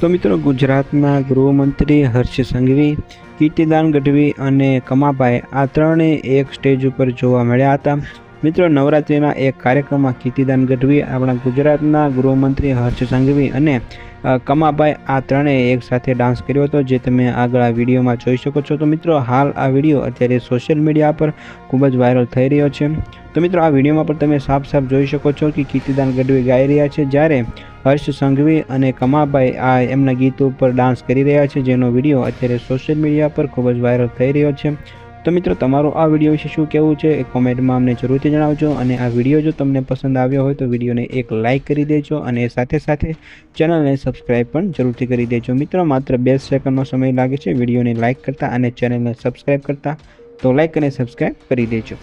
તો મિત્રો ગુજરાતના ગૃહમંત્રી હર્ષ સંઘવી, કીર્તિદાન ગઢવી અને કમાભાઈ આ ત્રણે એક સ્ટેજ ઉપર જોવા મળ્યા હતા. મિત્રો નવરાત્રિના એક કાર્યક્રમમાં કીર્તિદાન ગઢવી, આપણા ગુજરાતના ગૃહમંત્રી હર્ષ સંઘવી અને કમાભાઈ આ ત્રણેય એક સાથે ડાન્સ કર્યો હતો, જે તમે આગળ આ વિડીયોમાં જોઈ શકો છો. તો મિત્રો હાલ આ વીડિયો અત્યારે સોશિયલ મીડિયા પર ખૂબ જ વાયરલ થઈ રહ્યો છે. તો મિત્રો આ વિડીયોમાં પણ તમે સાફ સાફ જોઈ શકો છો કે કીર્તિદાન ગઢવી ગાઈ રહ્યા છે. જ્યારે હર્ષ સંઘવી અને કમાભાઈ આ એમના ગીત ઉપર ડાન્સ કરી રહ્યા છે, જેનો વીડિયો અત્યારે સોશિયલ મીડિયા પર ખૂબ જ વાયરલ થઈ રહ્યો છે. તો મિત્રો, તમારું આ વીડિયો વિશે શું કહેવું છે એ કોમેન્ટમાં અમને જરૂરથી જણાવજો અને આ વીડિયો જો તમને પસંદ આવ્યો હોય તો વિડીયોને એક લાઇક કરી દેજો અને સાથે સાથે ચેનલને સબસ્ક્રાઇબ પણ જરૂરથી કરી દેજો. મિત્રો, માત્ર બે સેકન્ડનો સમય લાગે છે વિડીયોને લાઇક કરતાં અને ચેનલને સબસ્ક્રાઇબ કરતાં તો લાઇક અને સબસ્ક્રાઇબ કરી દેજો.